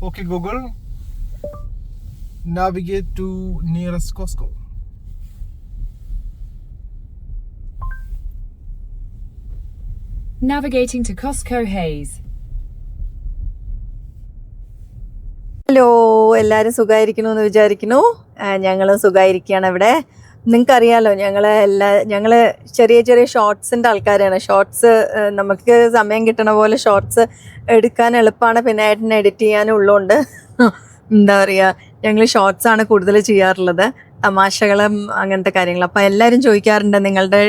Okay, Google. Navigate to nearest Costco. Navigating to Costco Hayes. Hello എല്ലാവരും സുഖമായിരിക്കണു എന്ന് വിചാരിക്കുന്നു ഞങ്ങളും സുഖമായിരിക്കുകയാണ് ഇവിടെ നിങ്ങൾക്കറിയാലോ ഞങ്ങളെ എല്ലാ ഞങ്ങൾ ചെറിയ ചെറിയ ഷോർട്സിന്റെ ആൾക്കാരാണ്. ഷോർട്സ് നമുക്ക് സമയം കിട്ടണ പോലെ ഷോർട്സ് എടുക്കാൻ എളുപ്പമാണ് പിന്നെ ഏട്ടൻ എഡിറ്റ് ചെയ്യാനും ഉള്ളതുകൊണ്ട് എന്താ പറയുക ഞങ്ങൾ ഷോർട്സ് ആണ് കൂടുതൽ ചെയ്യാറുള്ളത്. തമാശകളും അങ്ങനത്തെ കാര്യങ്ങൾ. അപ്പോൾ എല്ലാവരും ചോദിക്കാറുണ്ട് നിങ്ങളുടെ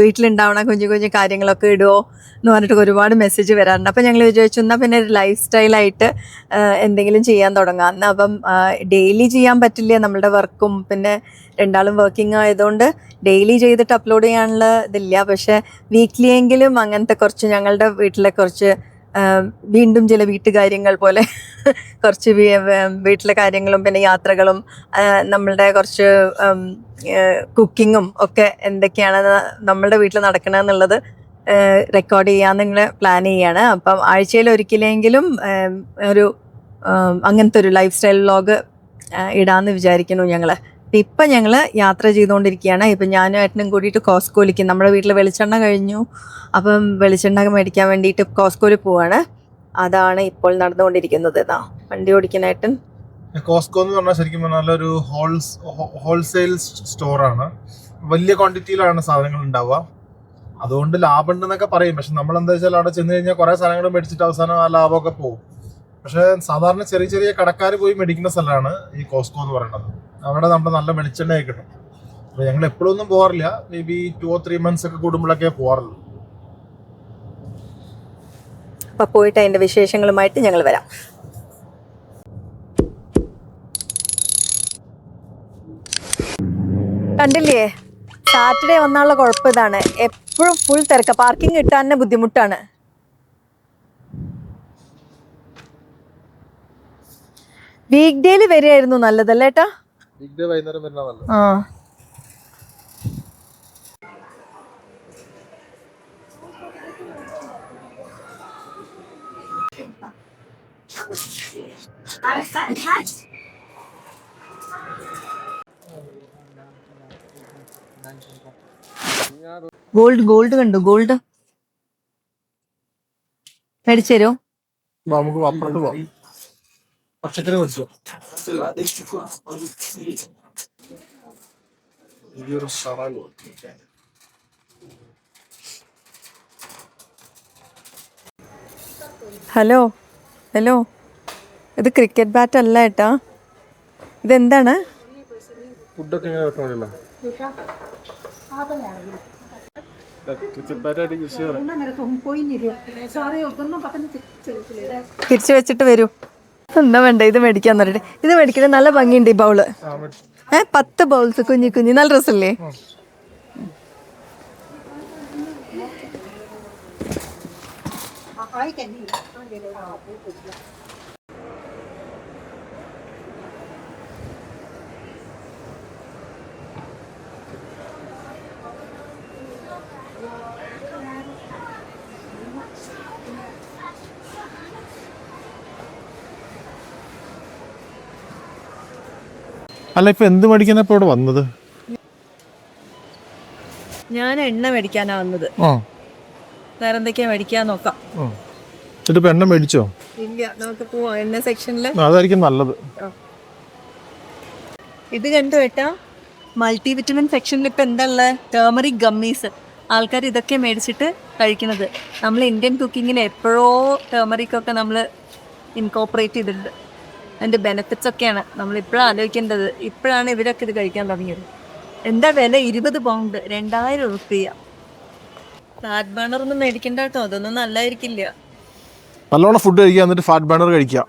വീട്ടിലുണ്ടാവണ കുഞ്ഞു കുഞ്ഞു കാര്യങ്ങളൊക്കെ ഇടുമോ എന്ന് പറഞ്ഞിട്ട് ഒരുപാട് മെസ്സേജ് വരാറുണ്ട്. അപ്പോൾ ഞങ്ങൾ വിചാരിച്ചു എന്നാൽ പിന്നെ ഒരു ലൈഫ് സ്റ്റൈലായിട്ട് എന്തെങ്കിലും ചെയ്യാൻ തുടങ്ങാം. എന്നാൽ അപ്പം ഡെയിലി ചെയ്യാൻ പറ്റില്ല നമ്മളുടെ വർക്കും പിന്നെ രണ്ടാളും വർക്കിംഗ് ആയതുകൊണ്ട് ഡെയിലി ചെയ്തിട്ട് അപ്ലോഡ് ചെയ്യാനുള്ള ഇതില്ല. പക്ഷേ വീക്ക്ലി എങ്കിലും അങ്ങനത്തെ കുറച്ച് ഞങ്ങളുടെ വീട്ടിലെ കുറച്ച് വീണ്ടും ചില വീട്ടുകാര്യങ്ങൾ പോലെ കുറച്ച് വീട്ടിലെ കാര്യങ്ങളും പിന്നെ യാത്രകളും നമ്മളുടെ കുറച്ച് കുക്കിങ്ങും ഒക്കെ എന്തൊക്കെയാണ് നമ്മളുടെ വീട്ടിൽ നടക്കണമെന്നുള്ളത് റെക്കോർഡ് ചെയ്യാൻ നിങ്ങൾ പ്ലാൻ ചെയ്യാണ്. അപ്പം ആഴ്ചയിൽ ഒരിക്കലെങ്കിലും ഒരു അങ്ങനത്തെ ഒരു ലൈഫ് സ്റ്റൈൽ വ്ളോഗ് ഇടാമെന്ന് വിചാരിക്കുന്നു ഞങ്ങൾ ഇപ്പം ഞങ്ങൾ യാത്ര ചെയ്തുകൊണ്ടിരിക്കുകയാണ്. ഇപ്പം ഞാനും ഏട്ടനും കൂടിയിട്ട് കോസ്കോയിലേക്ക് നമ്മുടെ വീട്ടിൽ വെളിച്ചെണ്ണ കഴിഞ്ഞു. അപ്പം വെളിച്ചെണ്ണ മേടിക്കാൻ വേണ്ടിയിട്ട് കോസ്കോയിൽ പോവാണ്. അതാണ് ഇപ്പോൾ നടന്നുകൊണ്ടിരിക്കുന്നത്. ഇതാ വണ്ടി ഓടിക്കുന്ന ഏട്ടൻ. കോസ്കോ എന്ന് പറഞ്ഞാൽ ശരിക്കും പറഞ്ഞാൽ ഒരു ഹോൾസ് ഹോൾസെയിൽ സ്റ്റോറാണ്. വലിയ ക്വാണ്ടിറ്റിയിലാണ് സാധനങ്ങൾ ഉണ്ടാവുക. അതുകൊണ്ട് ലാഭം ഉണ്ടെന്നൊക്കെ പറയും. പക്ഷെ നമ്മൾ എന്താ വെച്ചാൽ അവിടെ ചെന്ന് കഴിഞ്ഞാൽ കുറെ സാധനങ്ങൾ മേടിച്ചിട്ട് അവസാനം ആ ലാഭമൊക്കെ പോകും. പക്ഷെ സാധാരണ ചെറിയ ചെറിയ കടക്കാർ പോയി മേടിക്കുന്ന സ്ഥലമാണ് ഈ കോസ്കോ എന്ന് പറയുന്നത്. അവിടെ നമ്മുടെ നല്ല വെളിച്ചെണ്ണയൊക്കെ കിട്ടും. അപ്പൊ ഞങ്ങൾ എപ്പോഴൊന്നും പോകാറില്ല maybe two or three months ഒക്കെ കൂടുമ്പോഴൊക്കെ പോകാറുള്ളൂ അപ്പോൾ പോയിട്ട് അതിന്റെ വിശേഷങ്ങളുമായിട്ട് ഞങ്ങൾ വരാം. കണ്ടില്ലേ? സാറ്റർഡേ വന്നാലുള്ള കുഴപ്പം ഇതാണ്. എപ്പോഴും ഫുൾ തിരക്ക. പാർക്കിംഗ് കിട്ടാൻ ബുദ്ധിമുട്ടാണ്. വീക്ക് ഡേയിൽ വരികയായിരുന്നു നല്ലതല്ലേ ഏട്ടാ? വീക്ക് ഡേ വൈകുന്നേരം വരുന്ന നല്ലത്. ആ. ഗോൾഡ് ഗോൾഡ് കണ്ടു ഗോൾഡ് മേടിച്ചു തരുമോ നമുക്ക് അപ്പുറത്ത് പോവാം. ഈ ഒരു സറാലോ ഹലോ ഹലോ ഇത് ക്രിക്കറ്റ് ബാറ്റ് അല്ല ഏട്ടാ. ഇതെന്താണ്? ഫുഡൊക്കെ ഇങ്ങനെ വെക്കണമല്ലോ തിരിച്ചു വെച്ചിട്ട് വരൂ. എന്താ വേണ്ട ഇത് മേടിക്കാൻ പറഞ്ഞിട്ട് ഇത് മേടിക്കണേ നല്ല ഭംഗിയുണ്ട് ഈ ബൗൾ ഏ പത്ത് ബൗൾസ് കുഞ്ഞി കുഞ്ഞി നല്ല രസമല്ലേ അല്ല ഇപ്പൊ എന്ത് മേടിക്കാനാ ഇപ്പൊ ഇവിടെ വന്നത്? ഞാൻ എണ്ണ മേടിക്കാനാ വന്നത്. ആ. വേറെ എന്തൊക്കെയാ മേടിക്കാൻ നോക്കാം എന്നിട്ട് എണ്ണ മേടിച്ചോ? ഇല്ല നമുക്ക് പോവാം. എണ്ണ സെക്ഷനിൽ. ആ, അതായിരിക്കും നല്ലത്. ഇത് കണ്ടു കേട്ടാ മൾട്ടി വിറ്റമിൻ സെക്ഷനിൽ ഇപ്പൊ എന്താ ഉള്ളത് ടേമറിക് ഗമ്മീസ്. ആൾക്കാർ ഇതൊക്കെ മേടിച്ചിട്ട് കഴിക്കുന്നത്. നമ്മൾ ഇന്ത്യൻ കുക്കിങ്ങിൽ എപ്പോഴോ ടേമറിക് ഒക്കെ നമ്മൾ ഇൻകോപ്പറേറ്റ് ചെയ്തിട്ടുണ്ട്. അതിന്റെ ബെനിഫിറ്റ്സ് ഒക്കെയാണ് നമ്മൾ ഇപ്പോഴാണ് ആലോചിക്കേണ്ടത്. ഇപ്പോഴാണ് ഇവരൊക്കെ ഇത് കഴിക്കാൻ തുടങ്ങിയത്. എന്താ വില? ഇരുപത് പൗണ്ട് രണ്ടായിരം റുപ്യ. ഫാറ്റ് ബേണർ ഒന്നും മേടിക്കണ്ട കേട്ടോ. അതൊന്നും നല്ലായിരിക്കില്ല. നല്ലോണം ഫുഡ് കഴിക്കുക എന്നിട്ട് ഫാറ്റ് ബാനർ കഴിക്കുക.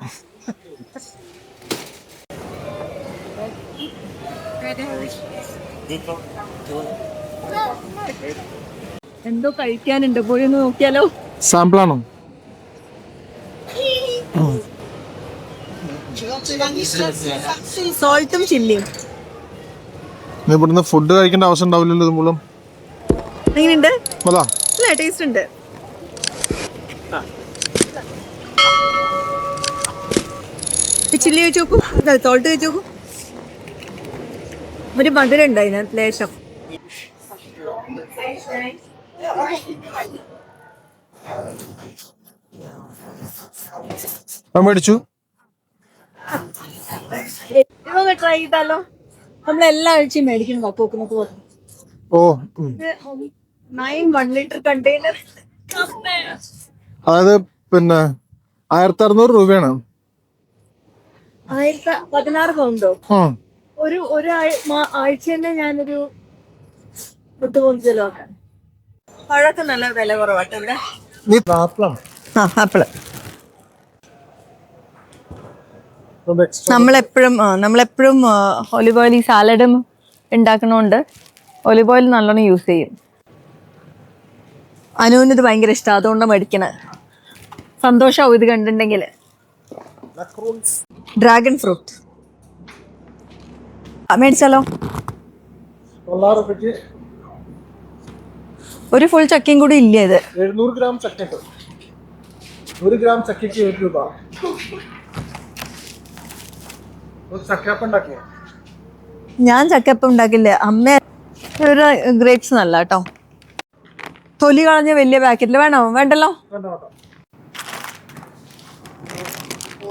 എന്തോ കഴിക്കാനുണ്ട്. പോയി ഒന്ന് നോക്കിയാലോ? സാമ്പിളാണോ സോൾട്ടും ചില്ലിയും നീ ഇവിടുന്ന് ഫുഡ് കഴിക്കേണ്ട ആവശ്യം ഉണ്ടാവില്ലല്ലോ ഇത് മൂലം. എങ്ങനെയുണ്ട്? അല്ല ടേസ്റ്റ് ഉണ്ട്. ചില്ലി വെച്ച് നോക്കൂ. അതെ തോട്ട് വെച്ച് നോക്കൂ. ഒരു മധുരം ഉണ്ട് അതിനകത്ത് ലേശം. മേടിച്ചു. ഇതൊന്ന് ട്രൈ ചെയ്താലോ? നമ്മൾ എല്ലാ ആഴ്ചയും മേടിക്കണം കപ്പ് നോക്ക് നോക്ക് ഓ. നയൻ വൺ ലിറ്റർ കണ്ടെയ്നർ അതായത് പിന്നെ ആയിരത്തി അറുന്നൂറ് രൂപയാണ്. ആയിരത്തി പതിനാറ് പൗണ്ടോ ഒരു ഒരു ആഴ്ച തന്നെ ഞാനൊരു പത്ത് പൗണ്ട് ചെലവാക്കാൻ പഴക്കം നല്ല വില കുറവാട്ടോ ഇവിടെ. നീ ആപ്പിളാണ് ആ ആപ്പിൾ അത് extra. നമ്മളെപ്പോഴും നമ്മളെപ്പോഴും ഒലിവ് ഓയിൽ ഈ സാലഡും ഉണ്ടാക്കണോണ്ട് ഒലിവ് ഓയിൽ നല്ലോണം യൂസ് ചെയ്യും. അനുവിന് ഇത് ഭയങ്കര ഇഷ്ടം അതുകൊണ്ട് മേടിക്കണ. സന്തോഷമാവും ഇത് കണ്ടിട്ടുണ്ടെങ്കിൽ ഡ്രാഗൺ ഫ്രൂട്ട് മേടിച്ചാലോ? ഒരു ഫുൾ ചക്കയും കൂടി ഇല്ല ഇത്. എഴുന്നൂറ് ഗ്രാം ഒരു ഗ്രാം ചക്കയ്ക്ക് ഒരു രൂപ. ഞാൻ ചക്കപ്പം ഉണ്ടാക്കില്ല. അമ്മ ഒരു ഗ്രേപ്സ് നല്ല കേട്ടോ. തൊലി കളഞ്ഞ വലിയ പാക്കറ്റിൽ വേണോ? വേണ്ടല്ലോ?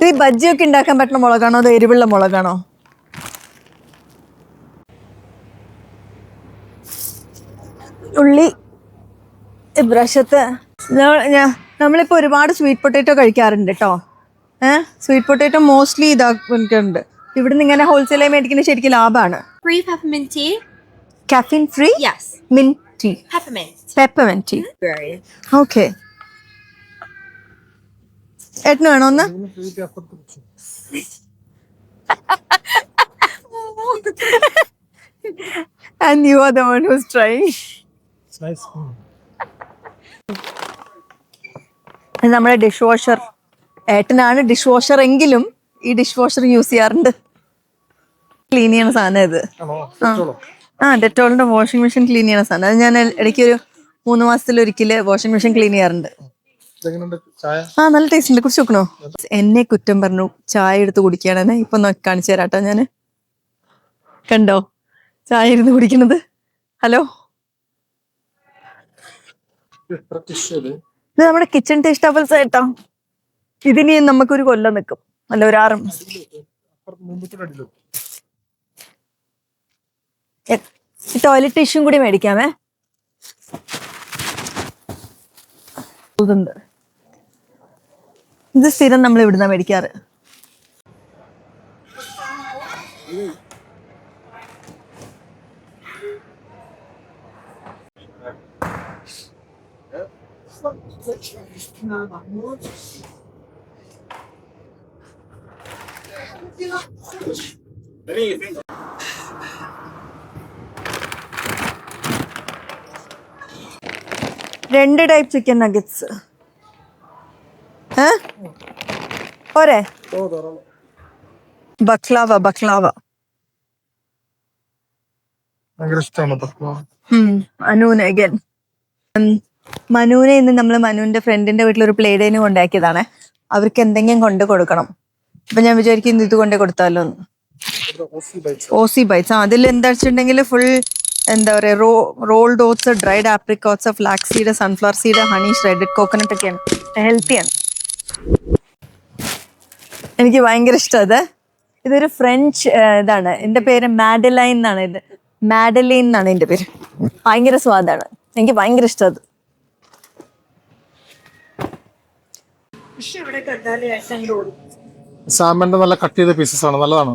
ഈ ബജ്ജിയൊക്കെ ഉണ്ടാക്കാൻ പറ്റുന്ന മുളകാണോ? അതോ എരിവുള്ള മുളകാണോ? ഉള്ളി ഇപ്രാവശ്യത്തെ ഞ- നമ്മളിപ്പോ ഒരുപാട് സ്വീറ്റ് പൊട്ടേറ്റോ കഴിക്കാറുണ്ട് കേട്ടോ ഏഹ് സ്വീറ്റ് പൊട്ടേറ്റോ മോസ്റ്റ്ലി ഇതാക്കുന്നുണ്ട്. ഇവിടുന്ന് ഇങ്ങനെ ഹോൾസെയിലായി മേടിക്കുന്നത് ശരിക്കും ലാഭമാണ് Free peppermint tea? Caffeine free Yes. Mint tea Peppermint. Peppermint tea Very. Okay ഏട്ടന് വേണോ ഒന്ന്? And you are the one who's trying ഇത് നമ്മുടെ ഡിഷ് വാഷർ ഏട്ടനാണ് ഡിഷ് വാഷർ എങ്കിലും ഈ ഡിഷ് വാഷർ യൂസ് ചെയ്യാറുണ്ട്. ക്ലീൻ ചെയ്യണ സാധനം ഇത്. ആ. ഡെറ്റോളിന്റെ വാഷിംഗ് മെഷീൻ ക്ലീൻ ചെയ്യണ സാധനം. അത് ഞാൻ ഇടയ്ക്ക് ഒരു മൂന്ന് മാസത്തിൽ ഒരിക്കൽ വാഷിംഗ് മെഷീൻ ക്ലീൻ ചെയ്യാറുണ്ട്. ആ നല്ല ടേസ്റ്റ് ഉണ്ട്. കുറിച്ച് നോക്കണോ? എന്നെ കുറ്റം പറഞ്ഞു ചായ എടുത്ത് കുടിക്കുകയാണെന്ന് ഇപ്പൊ നോക്കി കാണിച്ചു തരാട്ടോ ഞാൻ. കണ്ടോ? ചായ ഇരുന്ന് കുടിക്കണത്. ഹലോ? ഇത് നമ്മുടെ കിച്ചൺ ടേസ്റ്റ് ടവൽസ് ആയിട്ടോ. ഇതിനി നമുക്കൊരു കൊല്ലം നിൽക്കും അല്ല ഒരു ആറ് ടോയ്ലറ്റ് ടിഷ്യൂം കൂടി മേടിക്കാമേ. ഇത് സ്ഥിരം നമ്മൾ ഇവിടുന്ന മേടിക്കാറ്. രണ്ട് ടൈപ്പ് ചിക്കൻ നഗറ്റ്സ് പോരെ? ധാരാളം ബക്ലാവ. ബക്ലാവ. മനുവിന് അഗൻ മനുവിനെ ഇന്ന് നമ്മൾ മനുവിന്റെ ഫ്രണ്ടിന്റെ വീട്ടിൽ ഒരു പ്ലേ ഡേന് കൊണ്ടാക്കിയതാണ്. അവർക്ക് എന്തെങ്കിലും കൊണ്ടു കൊടുക്കണം. അപ്പൊ ഞാൻ വിചാരിക്കുന്നു ഇത് കൊണ്ട് കൊടുത്താലോ ഓ സി ബൈറ്റ്സ്. ആ അതിൽ എന്താ വെച്ചിട്ടുണ്ടെങ്കിൽ ഫുൾ എന്താ പറയാ raw rolled oats dried apricots flax seed sunflower seed honey shredded coconut ഒക്കെയാണ് ഹെൽത്തിയാണ് എനിക്ക് ഭയങ്കര ഇഷ്ടം അത് ഇതൊരു ഫ്രഞ്ച് ഇതാണ്. എന്റെ പേര് മാഡലൈൻ എന്നാണ് ഇത്. മാഡലൈൻ എന്നാണ് എന്റെ പേര്. ഭയങ്കര സ്വാദാണ്. എനിക്ക് ഭയങ്കര ഇഷ്ടം അത്. സാമന്റെ നല്ല കട്ട് ചെയ്ത പീസസ് ആണ്. നല്ലതാണ്.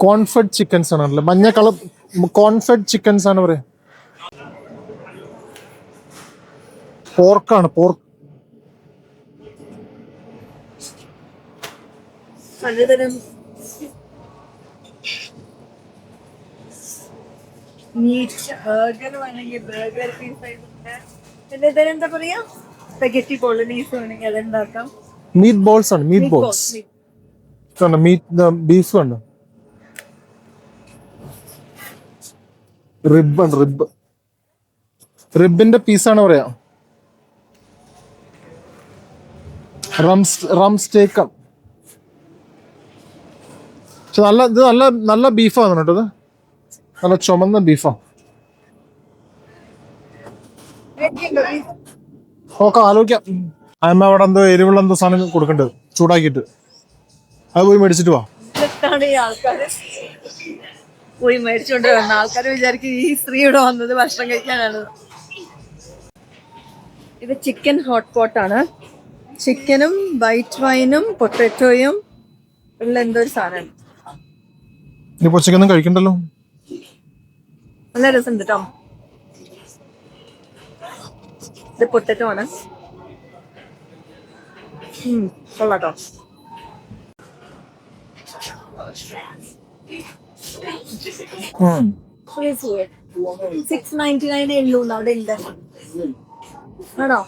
കോൺഫെഡ് ചിക്കൻസ് ആണല്ലേ മഞ്ഞ കളർ കോൺഫെഡ് ചിക്കൻസ് ആണ് പറയാ. പോർക്കാണ് പോർക്ക് പലതരം മീറ്റ് ബർഗർ വേണമെങ്കിൽ ബർഗർ പീസ് പിന്നെ ഇതിനെന്താ പറയാ? സ്പെഗറ്റി ബോളനീസ് വേണമെങ്കിൽ അതുണ്ടാക്കാം മീറ്റ് ബോൾസ് ആണ് മീറ്റ് ബോൾസ് മീറ്റ് ബീഫ് ഉണ്ട്. റിബ് ഉണ്ട് റിബ് റിബിന്റെ പീസാണ് പറയാ. റം റം സ്റ്റേക്കം പക്ഷെ നല്ല ഇത് നല്ല നല്ല ബീഫാണ് കേട്ടോ ഇത്. നല്ല ചുമന്ന ബീഫാ. ഓക്കെ ആലോചിക്കാം. അമ്മ അവിടെ എന്തോ എരിവുള്ള എന്തോ സാധനം കൊടുക്കണ്ടത് ചൂടാക്കിയിട്ട്. അത് പോയി മേടിച്ചിട്ട് വാ. പോയി മേടിച്ചുകൊണ്ട് വന്ന ആൾക്കാർ വിചാരിക്കും ഈ സ്ത്രീ വന്നത് ഭക്ഷണം കഴിക്കാനാണ്. ഇത് ചിക്കൻ ഹോട്ട് പോട്ടാണ് ചിക്കനും വൈറ്റ് വൈനും പൊട്ടറ്റോയും ഉള്ള എന്തോ ഒരു സാധനം. ഇനി പൊച്ചക്കൊന്നും കഴിക്കണ്ടല്ലോ. നല്ല രസമുണ്ട് കേട്ടോ ഇത് പൊട്ടറ്റോ ആണ്. ഉം, കൊള്ളാട്ടോ സിക്സ് നയന്റി നയൻ ഉള്ളൂ അവിടെ ഉണ്ട് ആണോ?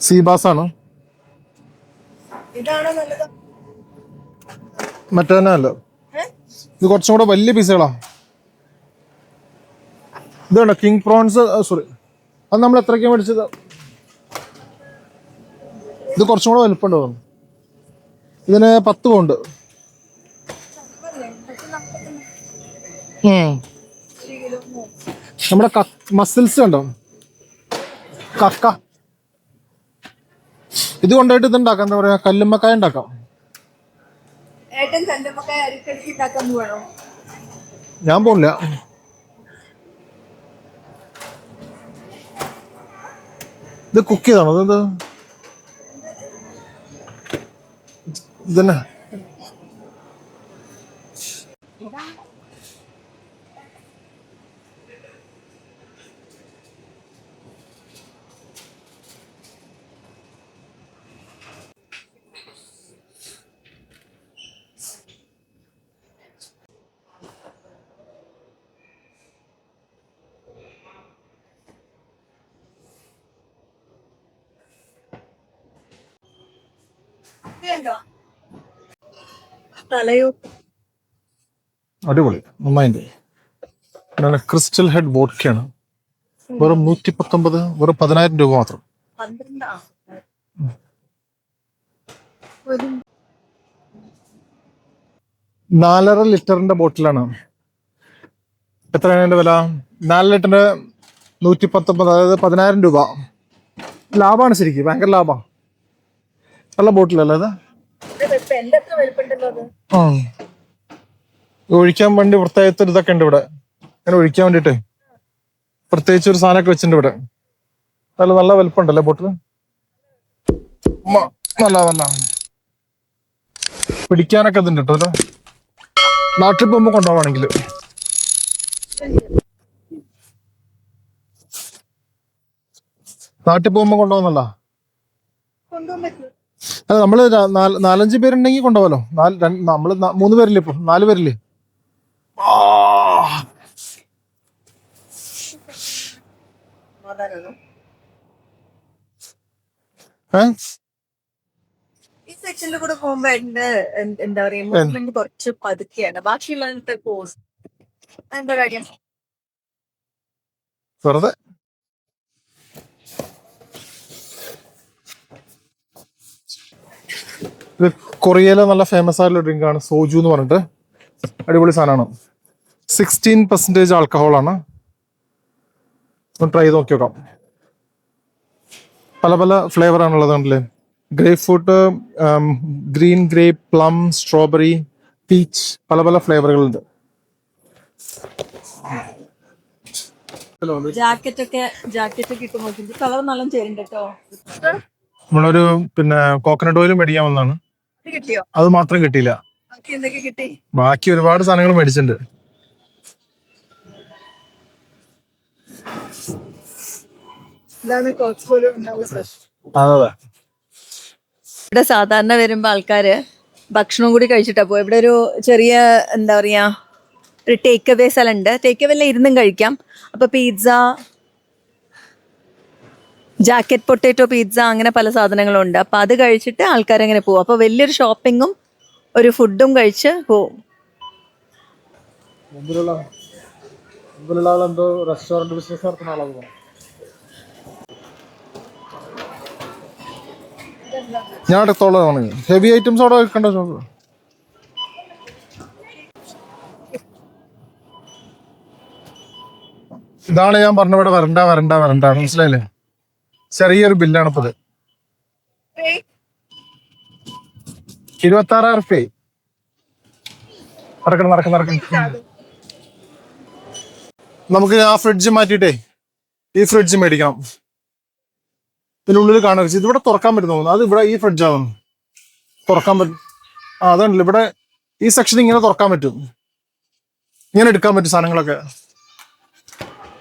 സീബാസ് ആണ് ഇതാണോ നല്ലത്? മറ്റേ തന്നെ അല്ല ഇത് കുറച്ചും കൂടെ വലിയ പീസുകളാ. ഇതാണ് കിങ് പ്രോൺസ് സോറി അത് നമ്മൾ എത്രയ്ക്കാ മേടിച്ചത്? ഇത് കുറച്ചും കൂടെ വലിപ്പമുണ്ട് തോന്നുന്നു. ഇതിന് പത്ത് പൗണ്ട്. നമ്മുടെ മസിൽസ് കണ്ടോ? കക്ക. ഇത് കൊണ്ടായിട്ട് ഇത് ഉണ്ടാക്കാം. എന്താ പറയാ കല്ലുമ്മക്കായ ഉണ്ടാക്കാം. ഞാൻ പോണില്ല. ഇത് കുക്ക് ചെയ്താണോ? അതെന്താ? ഇതന്നെ. അടിപൊളി. നന്നായിണ്ട് പിന്നെ ക്രിസ്റ്റൽ ഹെഡ് വോഡ്ക്കയാണ്. വെറും നൂറ്റി പത്തൊമ്പത് വെറും പതിനായിരം രൂപ മാത്രം. നാലര ലിറ്ററിന്റെ ബോട്ടിലാണ്. എത്രയാണ് അതിന്റെ വില? നാല് ലിറ്ററിന്റെ നൂറ്റി പത്തൊമ്പത് അതായത് പതിനായിരം രൂപ. ലാഭമാണ് ശരിക്കും ഭയങ്കര ലാഭമാണ് നല്ല ബോട്ടിലല്ലേ അത് ഒഴിക്കാൻ വേണ്ടി ഒരു ഇതൊക്കെ ഉണ്ട് ഇവിടെ. അങ്ങനെ ഒഴിക്കാൻ വേണ്ടിട്ട് പ്രത്യേകിച്ച് ഒരു സാധനമൊക്കെ വെച്ചിട്ടുണ്ട് ഇവിടെ. നല്ല നല്ല വലുപ്പമുണ്ടല്ലേ ബോട്ടിൽ? നല്ല നല്ല. പിടിക്കാനൊക്കെ ഇതുണ്ട് കേട്ടോ അല്ലേ? നാട്ടിൽ പോകുമ്പോ കൊണ്ടുപോവാണെങ്കിൽ. നാട്ടിൽ പോകുമ്പോ കൊണ്ടുപോകുന്നല്ല കൊണ്ടുപോകാൻ അല്ല നമ്മൾ നാലഞ്ച് പേരുണ്ടെങ്കിൽ കൊണ്ടുപോലോ നമ്മൾ മൂന്ന് പേരില്ലേ ഇപ്പൊ? നാല് പേരില്ലേ? ഈ സെക്ഷനിൽ കൂടെ പോകുമ്പോ എന്റെ എന്താ പറയാ മൂവ്മെന്റ് കുറച്ച് പതുക്കെയാണ്. ബാക്കിയുള്ളതിന്റെ പോസ് എന്താ കാര്യം? വെറുതെ? ഇത് കൊറിയയിലെ നല്ല ഫേമസ് ആയിട്ടുള്ള ഡ്രിങ്ക് ആണ് സോജു എന്ന് പറഞ്ഞിട്ട്. അടിപൊളി സാധനമാണ്. സിക്സ്റ്റീൻ പെർസെന്റേജ് ആൽക്കഹോൾ ആണ്. ഒന്ന് ട്രൈ ചെയ്ത് നോക്കി നോക്കാം. പല പല ഫ്ലേവർ ആണുള്ളത് കണ്ടില്ലേ? Grapefruit green grape plum strawberry peach പല പല ഫ്ലേവറുകളുണ്ട് ജാക്കറ്റ് ഒക്കെ ജാക്കറ്റ് ഒക്കെ ഇട്ട് നോക്കി കളർ നല്ല ചേരുന്നുണ്ട് കേട്ടോ. നമ്മളൊരു പിന്നെ കോക്കനട്ട് ഓയിലും മേടിക്കാൻ വന്നതാണ്. ഇത് കിട്ടിയോ? അത് മാത്രം കിട്ടിയില്ല. ബാക്കി എന്തൊക്കെ കിട്ടി? ബാക്കി ഒരുപാട് സാധനങ്ങൾ മേടിച്ചിട്ടുണ്ട്. ഇവിടെ സാധാരണ വരുമ്പോ ആൾക്കാര് ഭക്ഷണം കൂടി കഴിച്ചിട്ടാ പോയി ഇവിടെ ഒരു ചെറിയ എന്താ പറയാ ഒരു ടേക്ക് അവേ സ്ഥലമുണ്ട് ടേക്ക് അവേ ഇരുന്നും കഴിക്കാം. അപ്പൊ പിസ്സ ജാക്കറ്റ് പൊട്ടേറ്റോ പിസ്സ അങ്ങനെ പല സാധനങ്ങളും ഉണ്ട് അപ്പൊ അത് കഴിച്ചിട്ട് ആൾക്കാർ ആൾക്കാരങ്ങനെ പോകും അപ്പൊ വലിയൊരു ഷോപ്പിങ്ങും ഒരു ഫുഡും കഴിച്ച് പോവും. ബിസിനസ് നടത്തുന്ന ആളാണ്. ഞാൻ എടുത്തോളാണ് ഹെവി ഐറ്റംസ് അവിടെ വെക്കണ്ട ഷോപ്പ് ഇതാണ് ഞാൻ പറഞ്ഞ ഇവിടെ വരണ്ട വരണ്ട വരണ്ട. മനസ്സിലായില്ലേ? ചെറിയൊരു ബില്ലാണ് ഇപ്പത്. ഇരുപത്തി ആറായിരം റുപ്യ നടക്കണം നടക്കണം നടക്കണം നമുക്ക് ആ ഫ്രിഡ്ജ് മാറ്റിയിട്ടേ ഈ ഫ്രിഡ്ജ് മേടിക്കണം. ഇതിനുള്ളിൽ കാണാൻ ഇത് ഇവിടെ തുറക്കാൻ പറ്റും തോന്നുന്നു. അത് ഇവിടെ ഈ ഫ്രിഡ്ജ് ആവുന്നു. തുറക്കാൻ പറ്റും ആ അതുണ്ടല്ലോ. ഇവിടെ ഈ സെക്ഷൻ ഇങ്ങനെ തുറക്കാൻ പറ്റും. ഇങ്ങനെ എടുക്കാൻ പറ്റും സാധനങ്ങളൊക്കെ.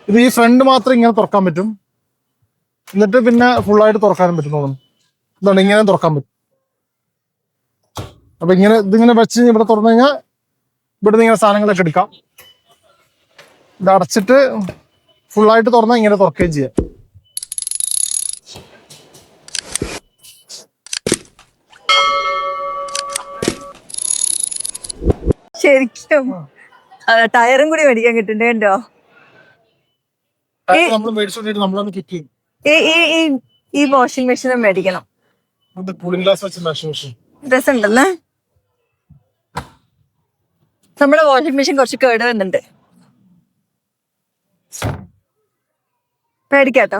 ഇത് ഈ ഫ്രണ്ട് മാത്രം ഇങ്ങനെ തുറക്കാൻ പറ്റും. എന്നിട്ട് പിന്നെ ഫുള്ളായിട്ട് തുറക്കാനും പറ്റും തോന്നുന്നു. ഇതാണ് ഇങ്ങനെ തുറക്കാൻ പറ്റും. അപ്പൊ ഇങ്ങനെ ഇതിങ്ങനെ വെച്ച് ഇവിടെ തുറന്നു കഴിഞ്ഞാൽ ഇവിടുന്ന് ഇങ്ങനെ സാധനങ്ങളൊക്കെ എടുക്കാം. ഇത് അടച്ചിട്ട് ഫുള്ളായിട്ട് തുറന്നാൽ ഇങ്ങനെ തുറക്കുകയും ചെയ്യാം. ശരിക്കും ടയറും കൂടി മേടിക്കാൻ കിട്ടുന്നുണ്ട്? നമ്മൾ മേടിച്ചോണ്ടിട്ട് നമ്മളൊന്ന് കിറ്റ് ചെയ്യും. ഈ വാഷിംഗ് മെഷീൻ മേടിക്കണം. കൂളിംഗ് ഗ്ലാസ് വെച്ച് വാഷിംഗ് മെഷീൻ രസമുണ്ടല്ലേ. നമ്മുടെ വാഷിംഗ് മെഷീൻ കുറച്ച് കേട് വന്നിട്ടുണ്ട് മേടിക്കാട്ടോ